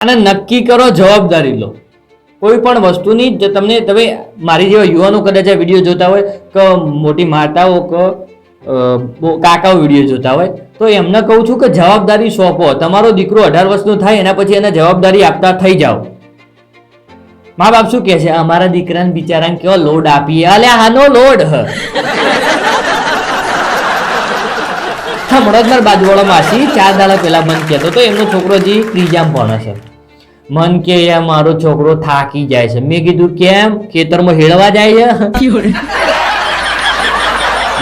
અને નક્કી કરો, જવાબદારી લો. કોઈ પણ વસ્તુની જે તમને, તમે મારી જેવા યુવાનો કદાચ આ વીડિયો જોતા હોય, કે મોટી માતાઓ, કે કાકાઓ વીડિયો જોતા હોય, તો એમને કહું છું કે જવાબદારી સોંપો. તમારો દીકરો અઢાર વર્ષનો થાય, એના પછી એને જવાબદારી આપતા થઈ જાઓ. મા બાપ શું કહે છે? અમારા દીકરાને બિચારાને કેવો લોડ આપીએ? અલે, આનો લોડ હમણાં બાજુવાળો માસી ચાર દાડા પહેલા બંધ કહેતો તો એમનો છોકરો જે ત્રીજામાં ભણે છે મન કે યા મારો છોકરો થાકી જાય છે. મેં કીધું, કેમ? ખેતરમાં હેળવા જાય છે?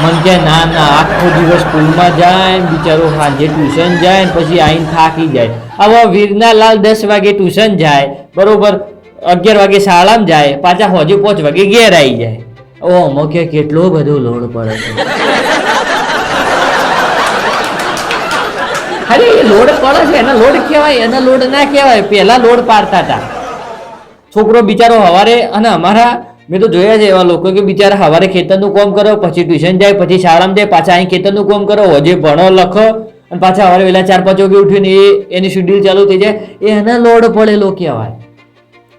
મન કે, ના ના, આખો દિવસ સ્કૂલમાં જાય, બિચારો સાંજે ટ્યુશન જાય પછી આવીને થાકી જાય. હવે વીરના લાલ દસ વાગે ટ્યુશન જાય, બરોબર, અગિયાર વાગે શાળામાં જાય, પાછા હજુ પાંચ વાગે ઘેર આવી જાય. ઓ અમુક કેટલો બધો લોડ પડે છે. અરે, એ લોડ પડે છે, એના લોડ કહેવાય, એના લોડ ના કહેવાય. પહેલા લોડ પાડતા હતા. છોકરો બિચારો હવારે, અને અમારા, મેં તો જોયા છે એવા લોકો કે બિચારા હવારે ખેતરનું કામ કરો, પછી ટ્યુશન જાય, પછી શાળામાં જાય, પાછા અહીં ખેતરનું કામ કરો હજે ભણો, લખો, અને પાછા હવારે વહેલા ચાર, પાંચ વાગે ઉઠીને એ, એની શેડ્યુલ ચાલુ થઈ જાય. એના લોડ પડેલો કહેવાય.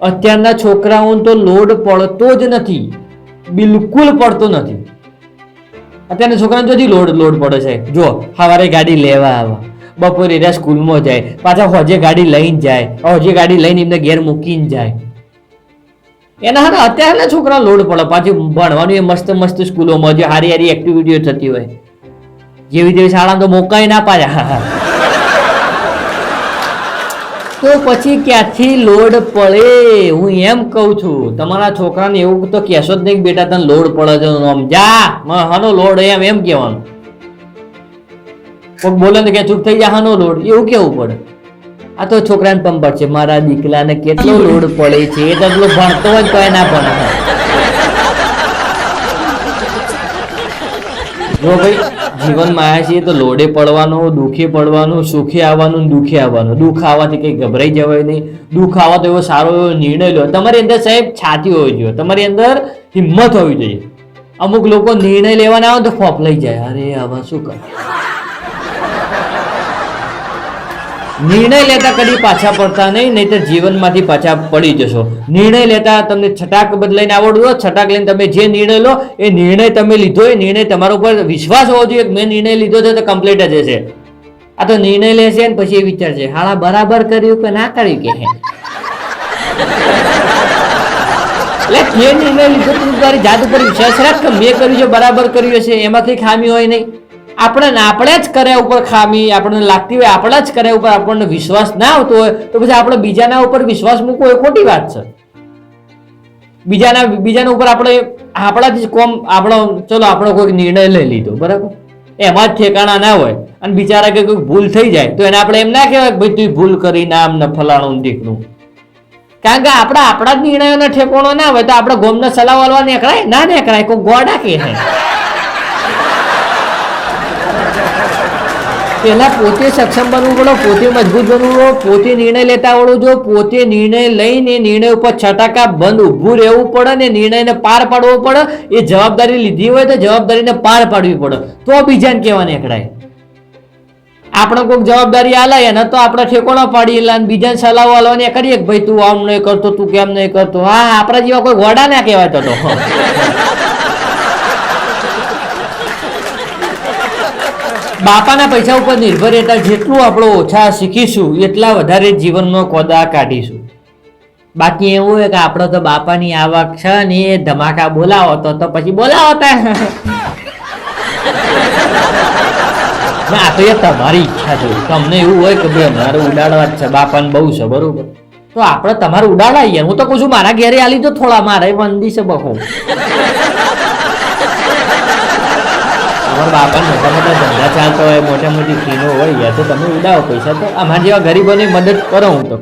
અત્યારના છોકરાઓને તો લોડ પડતો જ નથી. બિલકુલ પડતો નથી. અત્યારના છોકરાને જોથી લોડ લોડ પડે છે. જો સવારે ગાડી લેવા આવે. બપોરે એના સ્કૂલમાં જાય, પાછા હોજે ગાડી લઈને જાય હોજે ગાડી લઈને એમને ઘેર મૂકીને જાય. એના હારે અત્યારના છોકરા લોડ પડે, પાછું ભણવાનું એ મસ્ત મસ્ત સ્કૂલોમાં જે હારી હારી એક્ટિવિટીઓ થતી હોય. જેવી તેવી શાળામાં તો મોકાય ના પાડ્યા તો પછી ક્યાંથી લોડ પડે? હું એમ કહું છું, તમારા છોકરાને એવું તો કહેશો જ નહીં બેટા તને લોડ પડે છે આમ જા મ- હાનો લોડ એમ એમ કહેવાનું. કોઈક બોલે ને કે ચૂપ થઈ જા, હાનો લોડ. એવું કેવું પડે? આ તો છોકરાને પંપર છે, મારા દીકરાને કેટલો લોડ પડે છે, એ તો પેલો ભણતો હોય તો ના ભણે. જો ભાઈ, જીવન માયા છે તો લોડે પડવાનું, દુખે પડવાનું, સુખે આવવાનું દુખે આવવાનું. દુઃખ આવવાથી કંઈ ગભરાઈ જવાય નહીં. દુઃખ આવવા તો એવો સારો એવો નિર્ણય લો. તમારી અંદર સાહેબ છાતી હોવી જોઈએ. તમારી અંદર હિંમત હોવી જોઈએ. અમુક લોકો નિર્ણય લેવાના આવે તો ફોપ લઈ જાય. અરે આવા શું કર? નિર્ણય લેતા કદી પાછા પડતા નહીં નહીં તો જીવનમાંથી પાછા પડી જશો. નિર્ણય લેતા તમને છટાક બદલાઈને આવડતું હોય, છટાક લઈને તમે જે નિર્ણય લો, એ નિર્ણય તમે લીધો એ નિર્ણય તમારા ઉપર વિશ્વાસ હોવો જોઈએ મેં નિર્ણય લીધો છે તો કમ્પ્લીટ જ હશે. આ તો નિર્ણય લેશે ને પછી એ વિચારશે, હાળા, બરાબર કર્યું કે ના કર્યું કે? એટલે જે નિર્ણય લીધો તું તારી જાત ઉપર વિશ્વાસ રાખ કે મેં કર્યું છે, બરાબર કર્યું હશે એમાં કઈ ખામી હોય નહીં. આપણે આપણે જ કર્યા ઉપર ખામી, આપણને લાગતી હોય આપણા જ કર્યા ઉપર આપણને વિશ્વાસ ના આવતો હોય, તો પછી આપણે બીજાના ઉપર વિશ્વાસ મૂકવો એ ખોટી વાત છે. બીજાના બીજાના ઉપર આપણે આપણાથી જ કોમ, આપણો, ચલો, આપણો કોઈ નિર્ણય લઈ લીધો, બરાબર? એમાં જ ઠેકાણા ના હોય અને બિચારા કે કોઈ ભૂલ થઈ જાય, તો એને આપણે એમ ના કહેવાય ભાઈ તું ભૂલ કરી નામ ને ફલાણું દીકરું કારણ કે આપણા આપણા જ નિર્ણયોનો ઠેકોણો ના હોય, તો આપણે ગોમને સલાહ વાળવા નેકળાય? ના નેકળાય, કોઈ ગોડા કે હે પહેલા પોતે સક્ષમ બનવું પડે, પોતે મજબૂત બનવું પડો, પોતે નિર્ણય લેતા આવડવું જો પોતે નિર્ણય લઈને નિર્ણય ઉપર છટાકા બંધ ઊભું રહેવું પડે ને નિર્ણયને પાર પાડવો પડે. એ જવાબદારી લીધી હોય તો જવાબદારીને પાર પાડવી પડે. તો બીજાને કહેવા નીકળાય આપણે કોઈક જવાબદારી આલે ને તો આપણે ઠેકોણો પાડી અને બીજાને સલાહો આલવાની કરીએ કે ભાઈ તું આમ નહીં કરતો, તું કેમ નહીં કરતો? હા, આપણા જેવા કોઈ વડા ના કહેવાય તો. બાપાના પૈસા ઉપર નિર્ભર રહેતા જેટલું આપણે ઓછા શીખીશું, એટલા વધારે જીવનમાં કોદા કાઢીશું. બાકી એવું હોય કે આપણે તો બાપાની આવક છે ને એ ધમાકા બોલાવો તો તો પછી બોલાવો ના તો એ તમારી ઈચ્છા છે. તમને એવું હોય કે ભાઈ મારે ઉડાડવા જ છે, બાપાને બહુ છે, બરોબર. તો આપણે તમારે ઉડાડાઈએ. હું તો કહું છું, મારા ઘેરે આલી દો થોડા, મારે વંદી છે બહુ. તમારા બાપા મોટા મોટા ધંધા ચાલતા હોય, મોટા મોટી ફીનો હોય, યા તો તમે ઉડાવો પૈસા. તો અમારા જેવા ગરીબોની મદદ કરો હું તો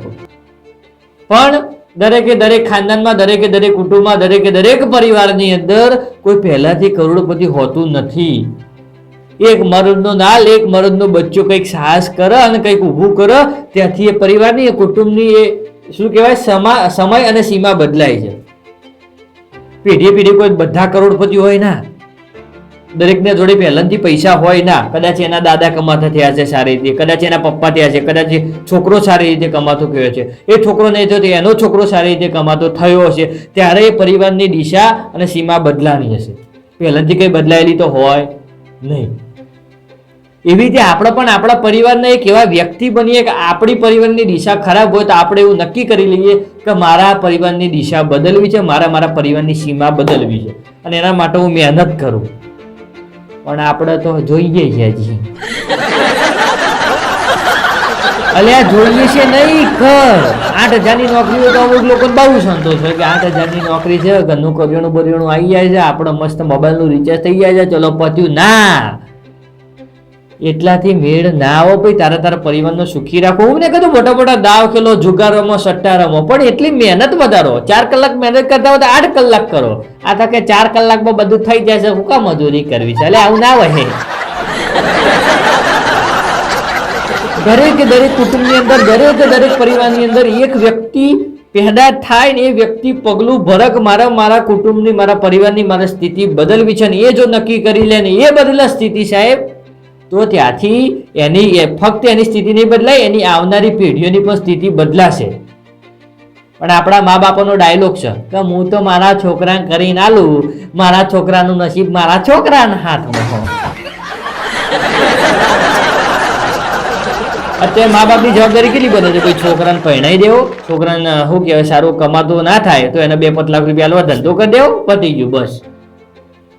પણ દરેકે દરેક ખાનદાનમાં, દરેકે દરેક કુટુંબમાં, દરેકે દરેક પરિવારની અંદર કોઈ પહેલાથી કરોડપતિ હોતું નથી. એક મરદનો નાલ, એક મરદનો બચ્ચો કંઈક સાહસ કરે અને કંઈક ઊભું કરે, ત્યાંથી એ પરિવારની, એ કુટુંબની એ શું કહેવાય, સમા, સમય અને સીમા બદલાય છે. પેઢી પેઢી કોઈ બધા કરોડપતિ હોય ના. દરેકને જોડે પહેલાંથી પૈસા હોય ના, કદાચ એના દાદા કમાતા થયા છે સારી રીતે, કદાચ એના પપ્પા થયા છે, કદાચ છોકરો સારી રીતે કમાતો થયો છે. એ છોકરો નહીં થયો એનો છોકરો સારી રીતે કમાતો થયો હશે. ત્યારે એ પરિવારની દિશા અને સીમા બદલાની હશે. પહેલાંથી કંઈ બદલાયેલી તો હોય નહીં. એવી રીતે આપણે પણ આપણા પરિવારના એક એવા વ્યક્તિ બનીએ કે આપણી પરિવારની દિશા ખરાબ હોય તો આપણે એવું નક્કી કરી લઈએ કે મારા પરિવારની દિશા બદલવી છે, મારા મારા પરિવારની સીમા બદલવી છે. અને એના માટે હું મહેનત કરું. પણ આપણે તો જોઈએ છે હજી. અલ્યા જોઈએ છે નહીં ખર આઠ હજારની નોકરી હોય તો અમુક લોકો બહુ સંતોષ હોય કે આઠ હજારની નોકરી છે, ઘરનું કરિયાણું બરિયાણું આવી જાય છે, આપણે મસ્ત મોબાઈલનું રિચાર્જ થઈ જાય છે, ચલો પત્યું ના! એટલાથી મેળ ના આવો ભાઈ, તારા તારા પરિવારનો સુખી રાખો. હું ને કીધું મોટા મોટા દાવ ખેલો, જુગાર રમો, સટ્ટા રમો, પણ એટલી મહેનત વધારો. ચાર કલાક મહેનત કરતા હોય તો આઠ કલાક કરો. આ તો કે ચાર કલાકમાં બધું થઈ જાય છે, હું કામ મજૂરી કરવી છે? એટલે આવું ના વહે દરેક દરેક કુટુંબની અંદર, દરેક દરેક પરિવારની અંદર એક વ્યક્તિ પેદા થાય ને એ વ્યક્તિ પગલું ભરક મારા મારા કુટુંબની, મારા પરિવારની મારા સ્થિતિ બદલવી છે ને એ જો નક્કી કરી લે ને એ બદલે સ્થિતિ સાહેબ તો ત્યાંથી એની ફક્ત એની સ્થિતિ નહીં બદલાય, એની આવનારી પેઢીઓની પણ સ્થિતિ બદલાશે. પણ આપણા મા બાપાનો ડાયલોગ છે કે હું તો મારા છોકરાને કરીને આલું, મારા છોકરાનું નસીબ મારા છોકરાના હાથમાં અત્યારે મા બાપની જવાબદારી કેટલી બને છે? કોઈ છોકરાને પહેણાઈ દેવો, છોકરાને, શું કહેવાય, સારું કમાતો ના થાય, તો એને બે પાંચ લાખ રૂપિયા આલવા ધંધો કરી દેવો, પતી ગયું, બસ.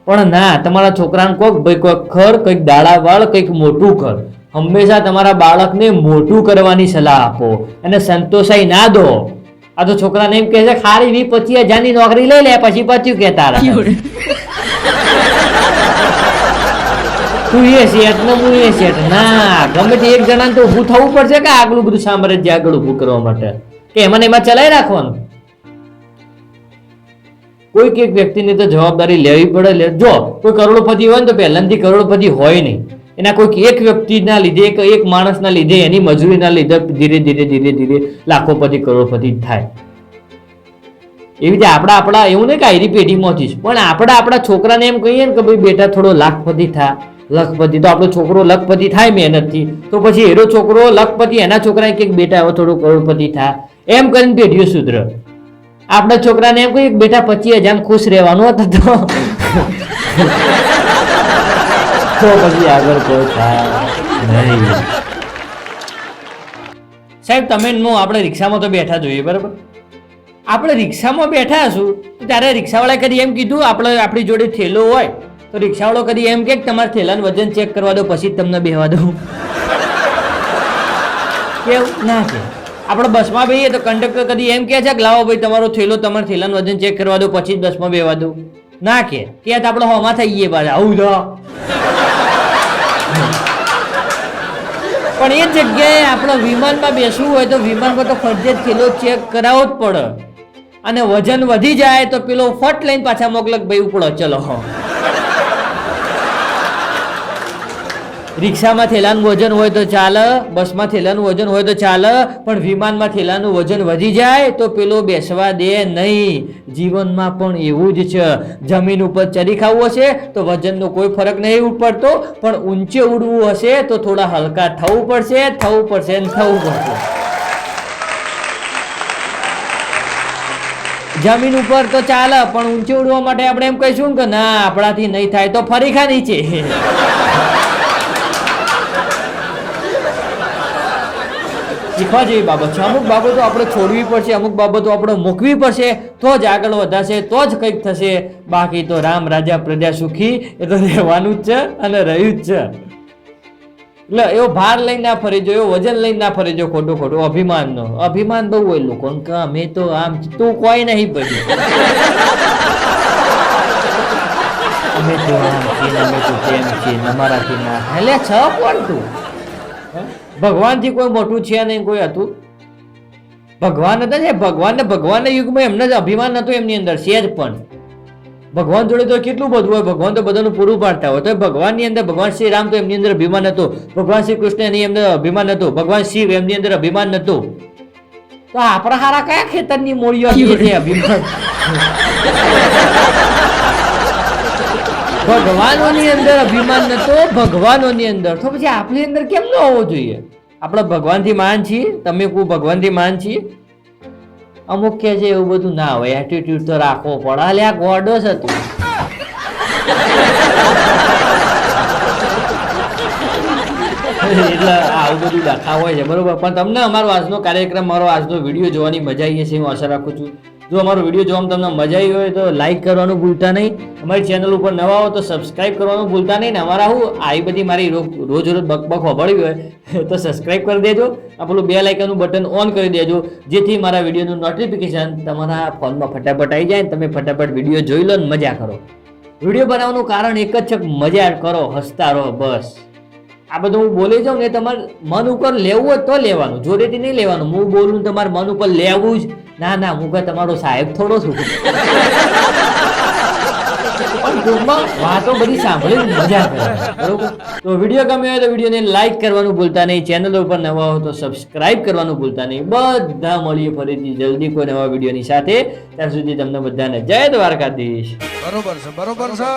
પણ ના તમારા છોકરાને કોક ભાઈ કોઈક ખર કંઈક દાડાવાળ કંઈક મોટું કર હંમેશા તમારા બાળકને મોટું કરવાની સલાહ આપો અને સંતોષાઈ ના દો. આ તો છોકરાને એમ કહે છે ખારી વી પચીસ હજારની નોકરી લઈ લે પછી પચ્યું કે તારા. તું એ શેઠ ને હું એ શેઠ. ના ગમે તે એક જણાને તો ઊભું થવું પડશે કે આગલું બધું સામ્રાજ્ય આગળ ઊભું કરવા માટે? કે એમાં એમાં ચલાવી રાખવાનું? કોઈક એક વ્યક્તિને તો જવાબદારી લેવી પડે જો કોઈ કરોડપતિ હોય ને તો પહેલાથી કરોડપતિ હોય નહીં. એના કોઈક એક વ્યક્તિના લીધે, એક એક માણસના લીધે, એની મજૂરીના લીધે ધીરે ધીરે ધીરે ધીરે લાખોપતિ, કરોડપતિ થાય. એવી રીતે આપણા આપણા એવું નહીં કે આયરી પેઢીમાંથી જ. પણ આપણા આપણા છોકરાને એમ કહીએ ને કે ભાઈ બેટા થોડો લાખપતિ થા. લખપતિ તો આપણો છોકરો લખપતિ થાય મહેનતથી. તો પછી એનો છોકરો લખપતિ, એના છોકરા કે બેટા હવે થોડો કરોડપતિ થા. એમ કરીને પેઢીઓ સુધર. આપણા છોકરાને એમ કહીએ કે બેટા પચીસ હજાર ખુશ રહેવાનું હતું તો. તો પછી આગળ કોઈ થાય નહીં. સાહેબ તમે આપણે રિક્ષામાં તો બેઠા જોઈએ બરાબર? આપણે રિક્ષામાં બેઠા તો ત્યારે રિક્ષાવાળાએ કદી એમ કીધું આપણે આપણી જોડે થેલો હોય તો રિક્ષાવાળો કદી એમ કે તમારા થેલાનું વજન ચેક કરવા દો પછી તમને બેહવા દઉં. કેવું? ના કે. આપણે બસમાં બેહીએ તો કંડક્ટર કદી એમ કહે છે કે, લાવો ભાઈ, તમારો થેલો, તમારે થેલાનું વજન ચેક કરવા દો, પછી જ બસમાં બેવા દો. ના કે કે આપણે હોમાં થઈ ગઈએ પાછા. આવું તો. પણ એ જગ્યાએ આપણે વિમાનમાં બેસવું હોય તો વિમાનમાં તો ફરજિયાત થેલો ચેક કરાવવો જ પડે. અને વજન વધી જાય તો પેલો ફટ લઈને પાછા મોકલક ભાઈ, ઉપડો, ચલો. રિક્ષામાં થેલાનું વજન હોય તો ચાલે, બસમાં થેલાનું વજન હોય તો ચાલે, પણ વિમાનમાં થેલાનું વજન વધી જાય તો પેલો બેસવા દે નહીં. જીવનમાં પણ એવું જ છે. જમીન ઉપર ચરી ખાવું હશે તો વજનનો કોઈ ફરક નહીં પડતો, પણ ઊંચે ઉડવું હશે તો થોડા હલકા થવું પડશે થવું પડશે ને થવું પડશે. જમીન ઉપર તો ચાલે, પણ ઊંચે ઉડવા માટે આપણે એમ કહીશું કે ના, આપણાથી નહીં થાય તો ફરી ખા નીચે. શીખવા જેવી બાબત છે. અમુક બાબતો આપણે છોડવી પડશે, અમુક બાબતો આપણે મૂકવી પડશે, તો જ આગળ વધાશે, તો જ કંઈક થશે. બાકી તો રામ રાજા પ્રજા સુખી, એ તો રહેવાનું જ છે અને રહ્યું જ છે. એટલે એવો ભાર લઈને ના ફરી જો એવો વજન લઈને ના ફરી જો ખોટું ખોટું. અભિમાનનો. અભિમાન બહુ હોય લોકો કે તો આમ તું કોઈ નહીં પછી અમે તો આમ છીએ અમે તો તેમ છીએ અમારાથી ના. એટલે છ કોણ તું? ભગવાનથી કોઈ મોટું છે નહીં, કોઈ હતું. ભગવાન હતા ને ભગવાન ભગવાનના યુગમાં એમને જ અભિમાન નતું એમની અંદર સેજ પણ. ભગવાન જોડે તો કેટલું બધું હોય, ભગવાન તો બધાનું પૂરું પાડતા હોય. તો ભગવાનની અંદર, ભગવાન શ્રી રામ તો એમની અંદર અભિમાન હતું. ભગવાન શ્રી કૃષ્ણ એની અંદર અભિમાન હતું. ભગવાન શિવ એમની અંદર અભિમાન નતું. તો આપણા હારા કયા ખેતરની મૂળીઓ છે અભિમાન? ભગવાનોની અંદર અભિમાન નતો, ભગવાનોની અંદર. તો પછી આપણી અંદર કેમ ન હોવો જોઈએ? આપણે ભગવાનથી માન છીએ, તમે કહું ભગવાનથી માન છીએ. અમુક કે છે એવું બધું ના હોય એટીટ્યુડ તો રાખવો પડે. અલે આ ગોડો જ હતું એટલે આવું બધું દેખાવ હોય છે, બરોબર. પણ તમને અમારો આજનો કાર્યક્રમ મારો આજનો વીડિયો જોવાની મજા આવી છે હું આશા રાખું છું. જો અમારો વીડિયો જોવામાં તમને મજા આવી હોય તો લાઈક કરવાનું ભૂલતા નહીં. અમારી ચેનલ ઉપર નવા હો તો સબસ્ક્રાઇબ કરવાનું ભૂલતા નહીં ને અમારા હું આવી બધી મારી રોજ રોજ બકબક હોબળવી હોય તો સબસ્ક્રાઇબ કરી દેજો. આ પેલું બે લાઇકનનું બટન ઓન કરી દેજો. જેથી મારા વિડીયોનું નોટિફિકેશન તમારા ફોનમાં ફટાફટ આવી જાય ને તમે ફટાફટ વીડિયો જોઈ લો ને મજા કરો. વીડિયો બનાવવાનું કારણ એક જ છે મજા કરો, હસતા રહો, બસ. આ બધું હું બોલી જાઉં ને તમારે મન ઉપર લેવું હોય તો લેવાનું. જોડેથી નહીં લેવાનું. હું બોલું તમારે મન ઉપર લેવું જ. ના ના, હું કઈ તમારો સાહેબ થોડો છું. વાતો બધી સાંભળી મજા કરે બરોબર? તો વીડિયો ગમ્યો હોય તો વિડીયોને લાઈક કરવાનું ભૂલતા નહીં. ચેનલ ઉપર નવા હો તો સબસ્ક્રાઇબ કરવાનું ભૂલતા નહીં. બધા મળીએ ફરીથી જલ્દી કોઈ નવા વિડીયોની સાથે. ત્યાં સુધી તમને બધાને જય દ્વારકાધીશ. બરોબર છે બરોબર છે.